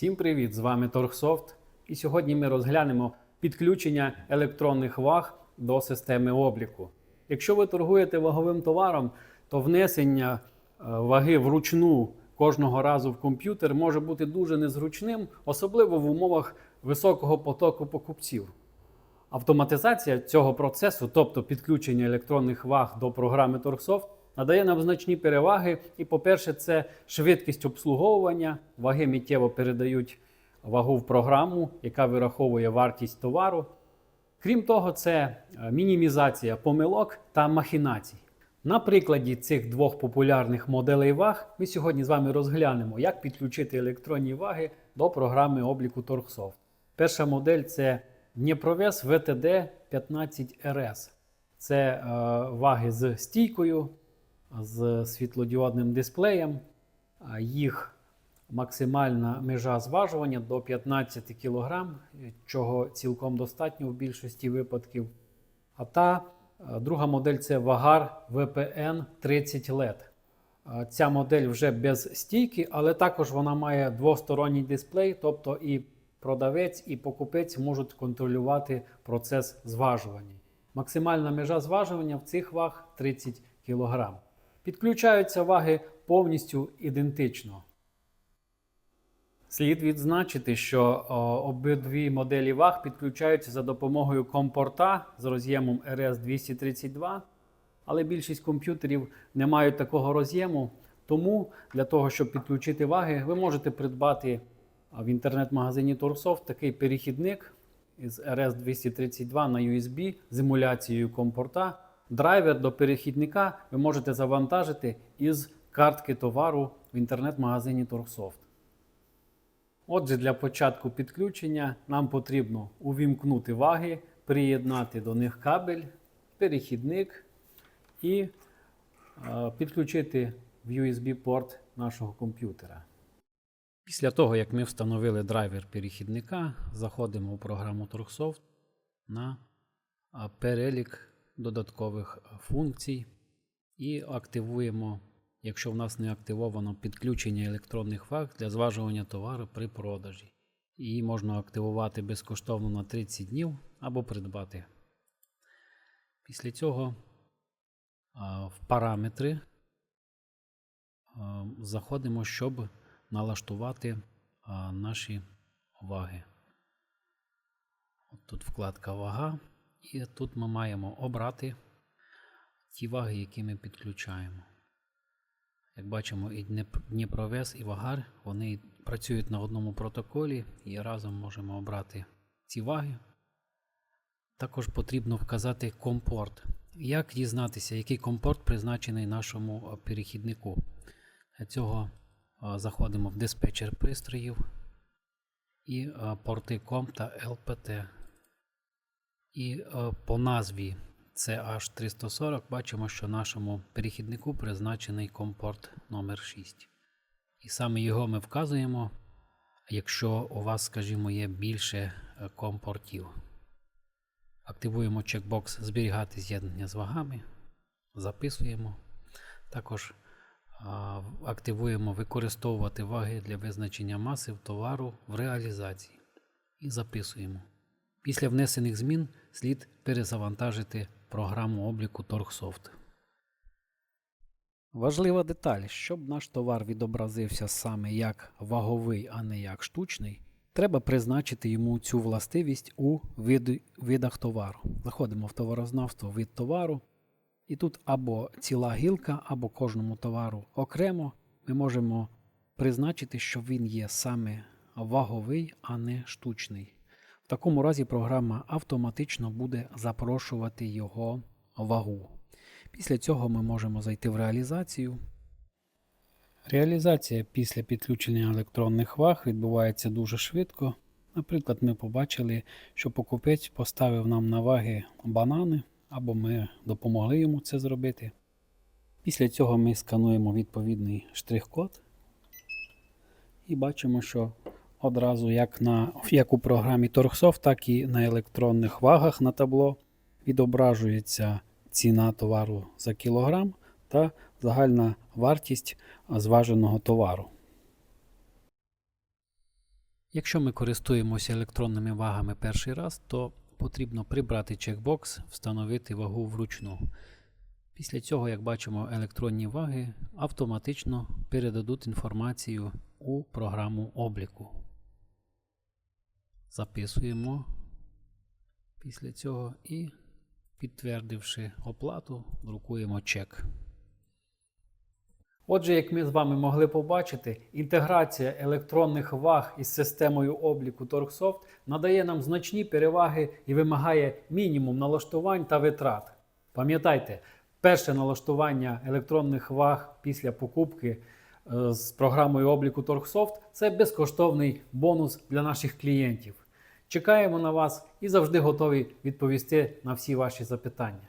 Всім привіт! З вами Торгсофт. І сьогодні ми розглянемо підключення електронних ваг до системи обліку. Якщо ви торгуєте ваговим товаром, то внесення е, ваги вручну кожного разу в комп'ютер може бути дуже незручним, особливо в умовах високого потоку покупців. Автоматизація цього процесу, тобто підключення електронних ваг до програми Торгсофт, надає нам значні переваги. І, по-перше, це швидкість обслуговування. Ваги миттєво передають вагу в програму, яка вираховує вартість товару. Крім того, це е, мінімізація помилок та махінацій. На прикладі цих двох популярних моделей ваг ми сьогодні з вами розглянемо, як підключити електронні ваги до програми обліку Торгсофт. Перша модель це Дніпровес ВТД 15 РС. Це е, ваги з стійкою, з світлодіодним дисплеєм. Їх максимальна межа зважування до 15 кг, чого цілком достатньо в більшості випадків. А та е, друга модель це Вагар VPN 30 LED. Ця модель вже без стійки, але також вона має двосторонній дисплей, тобто і продавець, і покупець можуть контролювати процес зважування. Максимальна межа зважування в цих ваг 30 кг. Підключаються ваги повністю ідентично. Слід відзначити, що обидві моделі ваг підключаються за допомогою компорта з роз'ємом RS232, але більшість комп'ютерів не мають такого роз'єму. Тому для того, щоб підключити ваги, ви можете придбати в інтернет-магазині Torsoft такий перехідник із RS232 на USB з емуляцією компорта. Драйвер до перехідника ви можете завантажити із картки товару в інтернет-магазині Torsoft. Отже, для початку підключення нам потрібно увімкнути ваги, приєднати до них кабель, перехідник і е, підключити в USB-порт нашого комп'ютера. Після того, як ми встановили драйвер перехідника, заходимо у програму Torxsoft на перелік додаткових функцій і активуємо, якщо в нас не активовано підключення електронних ваг для зважування товару при продажі. Її можна активувати безкоштовно на 30 днів або придбати. Після цього в параметри заходимо, щоб налаштувати наші ваги. От тут вкладка вага, і тут ми маємо обрати ті ваги, які ми підключаємо. Як бачимо, і Дніпровес, і Вагар вони працюють на одному протоколі і разом можемо обрати ці ваги. Також потрібно вказати компорт. Як дізнатися, який компорт призначений нашому перехіднику? Для цього заходимо в диспетчер пристроїв і порти COM та LPT. І а, по назві CH340 бачимо, що нашому перехіднику призначений компорт номер 6. І саме його ми вказуємо, якщо у вас, скажімо, є більше е, компортів. Активуємо чекбокс Зберігати з'єднання з вагами, записуємо. Також активуємо використовувати ваги для визначення маси товару в реалізації і записуємо. Після внесених змін слід перезавантажити програму обліку Торгсофт. Важлива деталь, щоб наш товар відобразився саме як ваговий, а не як штучний, треба призначити йому цю властивість у види- видах товару. Заходимо в товарознавство вид товару, і тут або ціла гілка, або кожному товару окремо ми можемо призначити, що він є саме ваговий, а не штучний. В такому разі програма автоматично буде запрошувати його вагу. Після цього ми можемо зайти в реалізацію. Реалізація після підключення електронних ваг відбувається дуже швидко. Наприклад, ми побачили, що покупець поставив нам на ваги банани, або ми допомогли йому це зробити. Після цього ми скануємо відповідний штрих-код і бачимо, що одразу як, на, як у програмі Торгсофт, так і на електронних вагах на табло відображується ціна товару за кілограм та загальна вартість зваженого товару. Якщо ми користуємося електронними вагами перший раз, то потрібно прибрати чекбокс, встановити вагу вручну. Після цього, як бачимо, електронні ваги автоматично передадуть інформацію у програму обліку. Записуємо після цього і, підтвердивши оплату, друкуємо чек. Отже, як ми з вами могли побачити, інтеграція електронних ваг із системою обліку Торксофт надає нам значні переваги і вимагає мінімум налаштувань та витрат. Пам'ятайте, перше налаштування електронних ваг після покупки е, з програмою обліку Торксофт це безкоштовний бонус для наших клієнтів. Чекаємо на вас і завжди готові відповісти на всі ваші запитання.